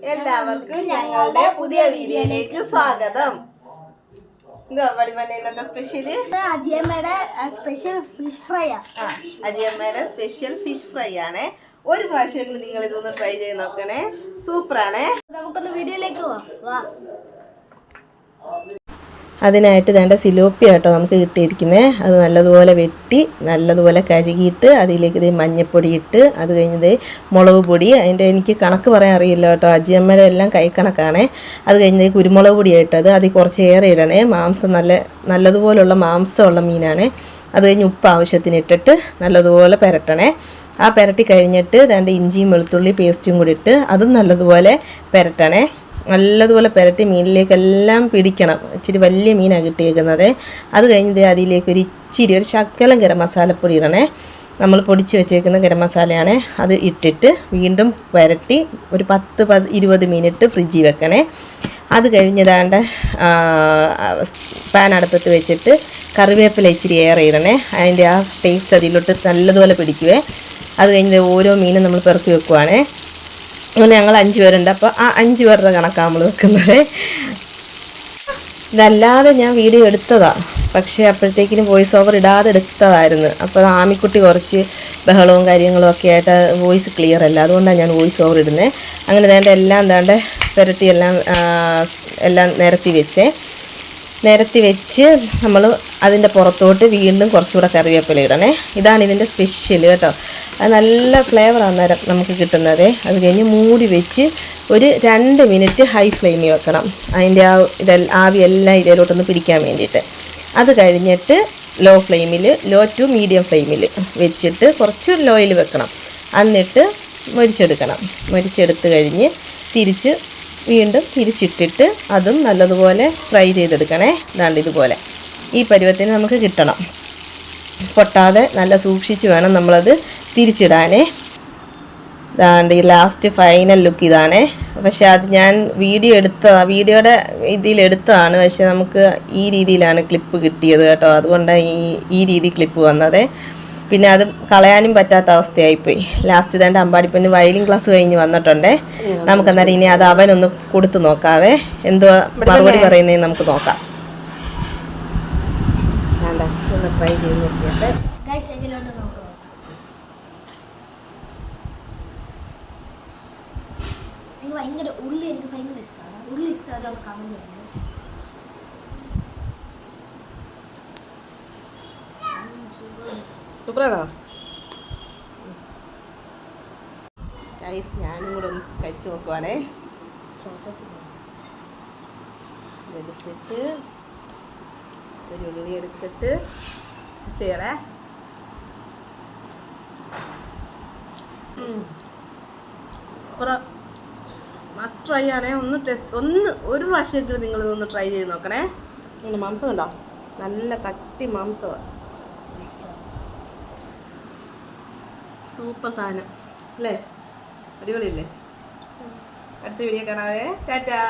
എല്ലാവർക്കും ഞങ്ങളുടെ പുതിയ വീഡിയോയിലേക്ക് സ്വാഗതം. എന്താ ഇന്നത്തെ സ്പെഷ്യൽ അജിയമ്മയുടെ സ്പെഷ്യൽ ഫിഷ് ഫ്രൈ ആ. ആ അജിയമ്മയുടെ സ്പെഷ്യൽ ഫിഷ് ഫ്രൈ ആണ്. ഒരു പ്രാവശ്യമെങ്കിലും നിങ്ങൾ ഇതൊന്ന് ട്രൈ ചെയ്ത് നോക്കണേ. സൂപ്പറാണേ നമുക്കൊന്ന് വീഡിയോയിലേക്ക് പോവാം. അതിനായിട്ട് വേണ്ട സിലോപ്പി ആട്ടോ നമുക്ക് കിട്ടിയിരിക്കുന്നത് അത് നല്ലതുപോലെ വെട്ടി നല്ലതുപോലെ കഴുകിയിട്ട് അതിലേക്ക് ഇത് മഞ്ഞപ്പൊടി ഇട്ട് അത് കഴിഞ്ഞത് മുളക് പൊടി. അതിന്റെ എനിക്ക് കണക്ക് പറയാൻ അറിയില്ല കേട്ടോ. അജിയമ്മയുടെ എല്ലാം കൈ കണക്കാണേ. അത് കഴിഞ്ഞത് കുരുമുളക് പൊടി ഇട്ടത് അതിൽ കുറച്ച് ഏറെ ഇടണേ. മാംസം നല്ല നല്ലതുപോലുള്ള മാംസമുള്ള മീനാണ്. അത് കഴിഞ്ഞ് ഉപ്പ് ആവശ്യത്തിന് ഇട്ടിട്ട് നല്ലതുപോലെ പുരട്ടണേ. ആ പുരട്ടി കഴിഞ്ഞിട്ട് രണ്ട് ഇഞ്ചിയും വെളുത്തുള്ളി പേസ്റ്റും കൂടി ഇട്ട് അതും നല്ലതുപോലെ പുരട്ടണേ. നല്ലതുപോലെ പുരട്ടി മീനിലേക്കെല്ലാം പിടിക്കണം. ഇച്ചിരി വലിയ മീനാണ് കിട്ടിയേക്കുന്നത്. അത് കഴിഞ്ഞ് അതിലേക്ക് ഒരു ഇച്ചിരി ഒരു ശക്കലം ഗരം മസാലപ്പൊടി ഇടണേ. നമ്മൾ പൊടിച്ച് വെച്ചേക്കുന്ന ഗരം മസാലയാണ് അത് ഇട്ടിട്ട് വീണ്ടും പുരട്ടി ഒരു പത്ത് പത് ഇരുപത് മിനിറ്റ് ഫ്രിഡ്ജിൽ വെക്കണേ. അത് കഴിഞ്ഞതാണ്ട് പാൻ അടുപ്പത്ത് വെച്ചിട്ട് കറിവേപ്പില ഇച്ചിരി ഏറെ ഇടണേ. അതിന്റെ ആ ടേസ്റ്റ് അതിലോട്ട് നല്ലതുപോലെ പിടിക്കുവേ. അത് കഴിഞ്ഞ് ഓരോ മീനും നമ്മൾ പെറുക്കി വെക്കുവാണേ. അങ്ങനെ ഞങ്ങൾ അഞ്ച് പേരുണ്ട്. അപ്പോൾ ആ അഞ്ച് പേരുടെ കണക്കാണ് നമ്മൾ വെക്കുന്നത്. ഇതല്ലാതെ ഞാൻ വീഡിയോ എടുത്തതാണ് പക്ഷേ അപ്പോഴത്തേക്കിനും വോയിസ് ഓവർ ഇടാതെ എടുത്തതായിരുന്നു. അപ്പോൾ ആമിക്കുട്ടി കുറച്ച് ബഹളവും കാര്യങ്ങളും ഒക്കെ ആയിട്ട് വോയിസ് ക്ലിയർ അല്ല. അതുകൊണ്ടാണ് ഞാൻ വോയിസ് ഓവർ ഇടുന്നത് അങ്ങനെ വേണ്ട എല്ലാം വേണ്ട പുരട്ടി എല്ലാം എല്ലാം നിരത്തി വെച്ചേ. നിരത്തി വെച്ച് നമ്മൾ അതിന്റെ പുറത്തോട്ട് വീണ്ടും കുറച്ചുകൂടെ കറിവേപ്പില ഇടണേ. ഇതാണ് ഇതിന്റെ സ്പെഷ്യൽ കേട്ടോ. അത് നല്ല ഫ്ലേവർ അന്നേരം നമുക്ക് കിട്ടുന്നത്. അത് കഴിഞ്ഞ് മൂടി വെച്ച് ഒരു രണ്ട് മിനിറ്റ് ഹൈ ഫ്ലെയിമിൽ വെക്കണം. അതിന്റെ ആ ഇതെ ആവി എല്ലാം ഇതിലോട്ടൊന്ന് പിടിക്കാൻ വേണ്ടിയിട്ട്. അത് കഴിഞ്ഞിട്ട് ലോ ഫ്ലെയിമിൽ ലോ ടു മീഡിയം ഫ്ലെയിമിൽ വെച്ചിട്ട് കുറച്ച് ലോയിൽ വെക്കണം. എന്നിട്ട് മൊരിച്ചെടുക്കണം. മൊരിച്ചെടുത്ത് കഴിഞ്ഞ് തിരിച്ച് വീണ്ടും തിരിച്ചിട്ടിട്ട് അതും നല്ലതുപോലെ ഫ്രൈ ചെയ്തെടുക്കണേ. ഇതാണ്ട് ഇതുപോലെ. ഈ പരുവത്തിന് നമുക്ക് കിട്ടണം. പൊട്ടാതെ നല്ല സൂക്ഷിച്ച് വേണം നമ്മളത് തിരിച്ചിടാനേ. ഇതാണ്ട് ഈ ലാസ്റ്റ് ഫൈനൽ ലുക്ക് ഇതാണേ. പക്ഷെ അത് ഞാൻ വീഡിയോ എടുത്തതാണ് വീഡിയോയുടെ ഇതിലെടുത്തതാണ് പക്ഷെ നമുക്ക് ഈ രീതിയിലാണ് ക്ലിപ്പ് കിട്ടിയത് കേട്ടോ. അതുകൊണ്ടാണ് ഈ ഈ രീതി ക്ലിപ്പ് വന്നത്. പിന്നെ അത് കളയാനും പറ്റാത്ത അവസ്ഥയായിപ്പോയി. ലാസ്റ്റ് ഇതാണ്ട് അമ്പാടിപ്പന് വയലിൻ ക്ലാസ് കഴിഞ്ഞ് വന്നിട്ടുണ്ടേ. നമുക്ക് അന്നേരം ഇനി അത് അവനൊന്ന് കൊടുത്തു നോക്കാവേ. എന്തുവാ മറുപടി പറയുന്നതെന്ന് നമുക്ക് നോക്കാം. ഒന്ന് ട്രൈ ചെയ്ത് നോക്കിയിട്ട്. എനിക്ക് ഭയങ്കര ഉള്ളി എനിക്ക് ഭയങ്കര ഇഷ്ടമാണ് ഉള്ളി ഇഷ്ടമാണ് കമന്റ് ചെയ്യുന്നത് സൂപ്പറാണോ? ഗൈസ് ഞാനും കൂടെ ഒന്ന് കഴിച്ചു നോക്കുവാണേ. ചോദിച്ചിട്ട് എടുത്തിട്ട് ഒരു ഉള്ളി എടുത്തിട്ട് ചെയ്യണേ. മസ്റ്റ് ട്രൈ ആണേ. ഒന്ന് ടെസ്റ്റ് ഒന്ന് ഒരു പ്രാവശ്യമെങ്കിലും നിങ്ങൾ ഇതൊന്ന് ട്രൈ ചെയ്ത് നോക്കണേ. നിങ്ങൾ മാംസം ഉണ്ടോ? നല്ല കട്ടി മാംസമാണ് സൂപ്പർ സാധനം. അല്ലേ? അടിപൊളിയല്ലേ? അടുത്ത വീഡിയോ കാണാവേ. ടാറ്റാ.